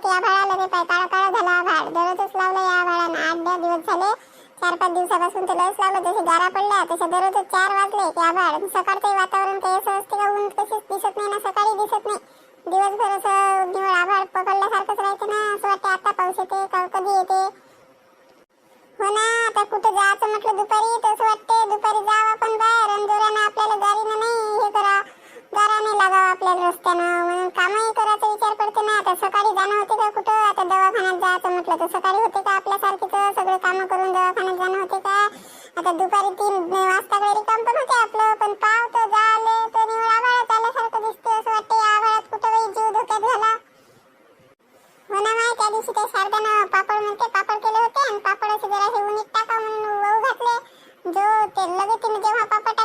परत या भाळाला रे पाय काळा काळा झाला आभाळ. दररोजच लावलं या भाळानं आठ दहा दिवस झाले चार पाच दिवसापासून ते लस लावलं. जसे गारा पडल्या तसे दररोजच चार वाजले की आभाळ. सकाळचंही वातावरण काही सकाळी होते का? आपल्यासारखीच सगळे कामं करून दवाखान्यात जाणं होते का? आता दुपारी तीन वाजता घरी काम पण होते आपलं पण पाव तर जाले तर निवड आभाळात आल्यासारखं दिसते असं वाटते या आभाळात कुठं काही जीव धोक्यात झाला. हो ना माय त्या दिवशी ते शारदानं पापड म्हणते पापड केले होते आणि पापड असे जरा हे उनीत टाका म्हणून वाहू घातले. जो ते लगेच तिने जेव्हा पापड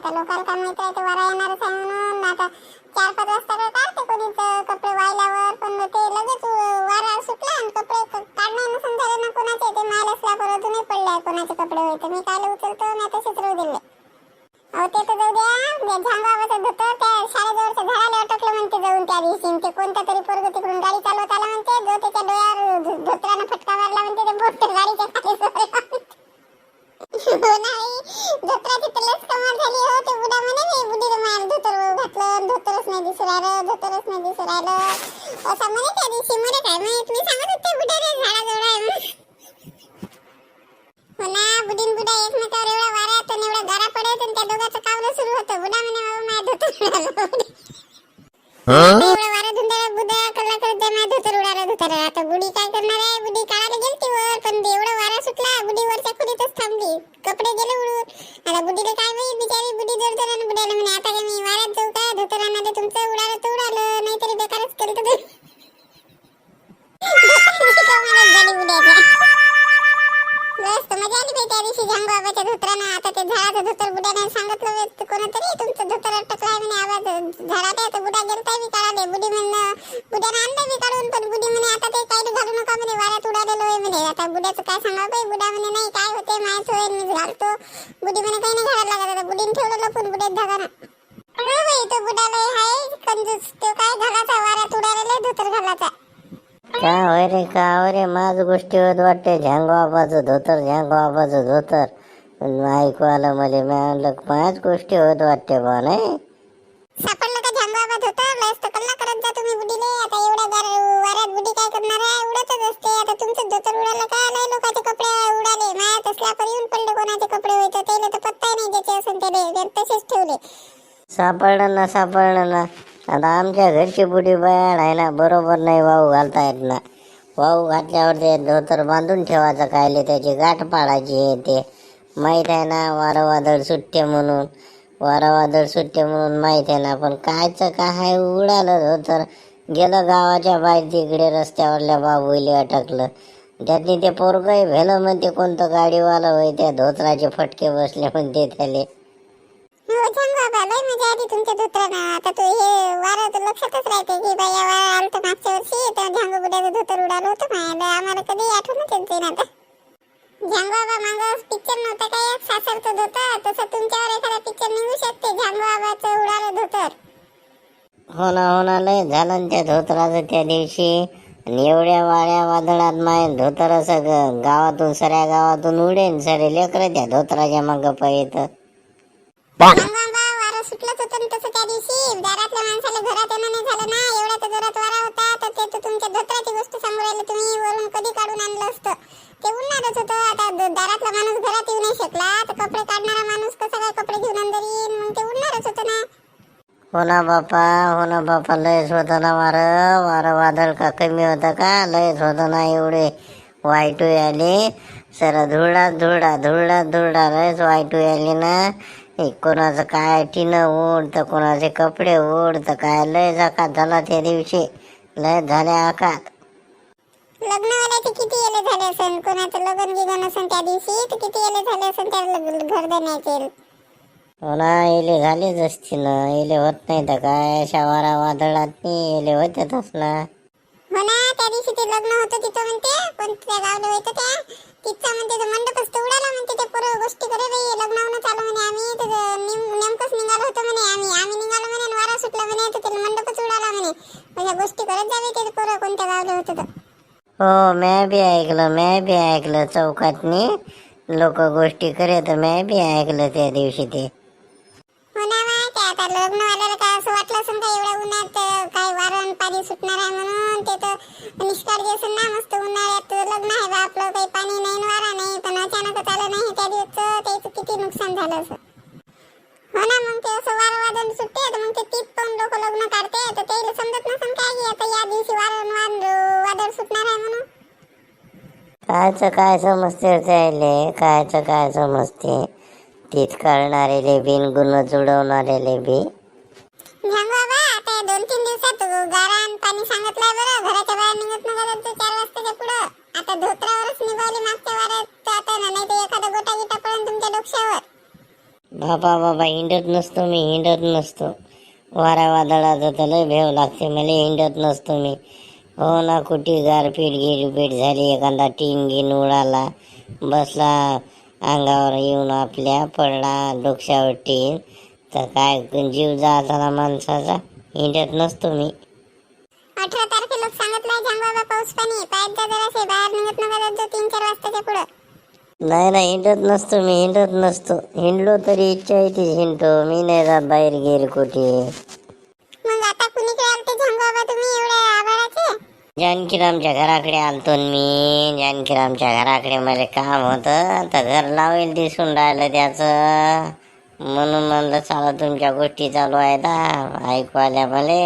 आता लोकांचा मित्र आहे तो वरा येणारच आहे म्हणून. आता चार पाच वाजता काय काढते कोणीच कपडे वाहिल्यावर पण ते लगेच वारा सुटला आणि कपडे क- काढणं नसून झालं ना कोणाचे ते मायला स्लॅबवर अजूनही पडले आहे कोणाचे कपडे होते. मी काल उचलतो मी आता राहू दिले. अहो ते तर जाऊ द्या. ते झांगावाचं धोतर त्या शाळेजवळच्या झाडाला अटकलं म्हणते जाऊन त्या दिवशी. ते कोणतं तरी पोरग तिकडून गाडी चालवत आला म्हणते जो त्याच्या डोळ्यावर धो- धोतरानं फटका मारला म्हणते ते बोट गाडीच्या खाली सोडला म्हणते. हो नाही धोतराची तर लस कमाल झाली हो ते बुडा म्हणे मी बुडीला मार धोतर घातलं आणि धोतरच नाही दिसू राहिलं धोतरच नाही दिसू राहिलं असं म्हणे त्या दिवशी म्हणे काय माहीत? मी सांगत होते बुड्या रे झाडाजवळ आहे म्हणून. हो ना बुडीन बुडा एकमेकावर एवढा वाऱ्यात आणि एवढा गारा पडत आणि त्या दोघांचं कावलं सुरू होतं. बुडा म्हणे बाबा माझ्या धोतर उडालं एवढा वारा धुंदळा बुडा कल्ला करत द्या माझ्या धोतर उडाला धोतर आता बुडी काय करणार आहे? बुडी काढायला गेलती वर पण एवढा वारा सुटला बुडी वरच्या खोलीतच थांबली. कपडे गेले उडून. बाई त्या बाबाच्या धोत्रानं आता ते झाडाचं धोतर बुड्याने सांगितलं होतं कोणतरी. तुमचं धोतर अटकलाय म्हणे आवाज झाडात आहे तर बुडा गेलता बी काढाले. बुडी म्हणलं बुड्याने आणलं मी काढून पण बुडी म्हणे आता ते काही घालू नका म्हणे वाऱ्यात उडालेलो आहे म्हणे. आता बुड्याचं काय सांगावं बाई? बुडा म्हणे नाही काय होते मायच होईल मी घालतो. बुडी म्हणे काही नाही घालायला लागत आता. बुडीने ठेवलं लपून बुड्यात धागानं. हो बाई तो बुडाला आहे कंजूस. तो काय घालाचा वाऱ्यात उडालेला धोतर घालाचा का होय रे का होय रे? माझ गोष्टी होत वाटते झँग बाबाचं धोतर झँग बाबाचं धोतर. ऐकू आलं मला मी म्हणलं माझ गोष्टी होत वाटते बा नाही? सापडलं का लयच करत जा तुम्ही बुडीले. आता एवढ्या गार वाऱ्यात बुडी काय करणार आहे? उडतच असते. आता तुमचं धोतर उडालं का? लय लोकांचे कपडे उडाले. माया तसल्यावर येऊन पडले. कोणाचे कपडे होते? त्याला तर पत्ता नाही तसेच ठेवले. सापडलं ना सापडलं ना. आता आमच्या घरची बुढी बयाण आहे ना बरोबर नाही वाहू घालता येत ना. वाहू घातल्यावर ते धोतर बांधून ठेवायचं कायले त्याची गाठ पाडायची हे ते. माहीत आहे ना वारंवादळ सुट्टे म्हणून. वारंवादळ सुट्टे म्हणून माहीत आहे ना पण कायचं काय उडालं धोतर. गेलं गावाच्या बाहेर तिकडे रस्त्यावरल्या बाबुली अटकलं. त्यातनी ते पोरगंही भेलं म्हणते कोणतं गाडीवाला होय त्या धोतराचे फटके बसले म्हणते त्याले. हो झांगवाबा लय मजा आली तुमच्या धोत्रानं. आता तू हे वारं तर लक्षातच राहते की बाई या वारा आलं तर मागच्या वर्षी तर झांग बुड्याचं धोतर उडालं होतं मायाला आम्हाला कधी आठवणच येत आता. मागं पिक्चर नव्हता काय सासरचं धोतर. तसं तुमच्यावर एखादा पिक्चर निघू शकते. झांगवाबाचं उडालं धोतर. हो ना हो ना लय झालं त्या धोतराचं त्या दिवशी. आणि एवढ्या वाड्या वादळात माय धोतर असं ग- गावातून सऱ्या गावातून उडेन सरे लेकरं त्या धोतराच्या मागं पाहित झांगवाबा वारं सुटलंच होतं तसं त्या दिवशी दारातल्या माणसाला घरात येणं नाही झालं ना एवढा तर जोरात वारा होता तर ते तर तुमच्या धोत्राची गोष्ट सांगू राहिले तुम्ही वरून कधी काढून आणलं असतं? ते उडणारच होतं आता दारातला माणूस घरात येऊ नाही शकला तर कपडे काढणारा माणूस कसा काय कपडे घेऊन अंदर येईल? मग ते उडणारच होतं ना. हो ना बापा हो ना बापा लयच होतं ना वारं. वारं वादळ का कमी होतं का? लयच होतं ना एवढे. वाईटू आले सर धुळा धुळा धुळा धुळा लयच वाईटू आली ना. कोणाचं काय टिनं ओढ तर कोणाचे कपडे ओढ तर काय लय जाकात झाला त्या दिवशी. लय झाले आकात. लग्नवाल्याचे किती येले झाले असेल कोणाचं लग्न गिगन असेल त्या दिवशी? तर किती येले झाले असेल त्या घर देण्याचे? हो ना इले झालेच असते ना इले होत नाही तर काय? अशा वारा वादळात नाही इले होत्यातच ना. हो ना त्या दिवशी ते लग्न होतं तिथं म्हणते. कोणत्या गावला होतं त्या? तिथं म्हणते तो मंडपच तर उडाला म्हणते ते पोरं गोष्टी करे लग्न होणं चालू म्हणे आम्ही तर नेम- नेमकंच निघालो होतो म्हणे आम्ही आम्ही निघालो म्हणे आणि वारा सुटला म्हणे तर ते मंडपच उडाला म्हणे म्हणजे गोष्टी करत जावे ते पोरं कोणत्या गावला होतं तर हो मॅ बी ऐकलं मॅ बी ऐकलं चौकातनी. लोक गोष्टी करे तर मॅ बी ऐकलं त्या दिवशी ते. हो ना मा, आता लग्न काय असं वाटलं असेल का एवढ्या उन्हात अं, काय वारण पाणी सुटणार आहे म्हणून ते तर निष्काळजी असेल ना मस्त उन्हाळ्यात लग्न आहे बा आपलं काही पाणी नाही न वारा नाही पण अचानकच आलं नाही त्या त्याचं किती नुकसान झालं असं. हो ना मग ते असं वारं वादळ सुटते तर मग ते तीच पाहून लोक लग्न काढते तर ते समजत नसेल काय की आता या दिवशी वारण वाद- वादळ सुटणार आहे म्हणून. कायचं काय समजते त्याले कायचं काय समजते? तीच कळणारेले बिन गुण जुडवणारेले बी झांग बाबा आता या दोन तीन दिवसात गारा आणि पाणी सांगितलंय बरं. घराच्या बाहेर निघत नका तर चार वाजताच्या पुढं. आता धोत्रावरच निभावली मागच्या वाऱ्यात. आता ना नाही तर एखादा गोटा गिटा पडून तुमच्या डोक्यावर. बाबा बाबा हिंडत नसतो मी हिंडत नसतो. वारा वादळाचं तर लय भेव लागते मला हिंडत नसतो मी. हो ना कुठे गारपीट गिरपीट झाली एखादा टीन गिन उडाला बसला अंगावर येऊन आपल्या पडला डोक्यावर टीन तर काय जीव जाता ना माणसाचा हिंडत नसतो मी. अठरा तारखेला सांगितलंय झांग बाबा पाऊस पाणी पायात जा जरासे बाहेर निघत नका जात जाऊ तीन चार वाजताच्या पुढं. नाही नाही हिंडत नसतो मी हिंडत नसतो. हिंडलो तरी इच्छा येते हिंडतो. मी नाही जात बाहेर गेले कुठे. जानकीरामच्या घराकडे आलतो मी. जानकीरामच्या घराकडे मला काम होतं. तर घर लावेल दिसून राहिलं त्याचं. म्हणून म्हणलं चला तुमच्या गोष्टी चालू आहेत ऐकू आल्या मले.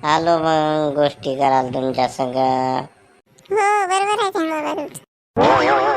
आलो मग गोष्टी कराल तुमच्या संग. हो बरोबर आहे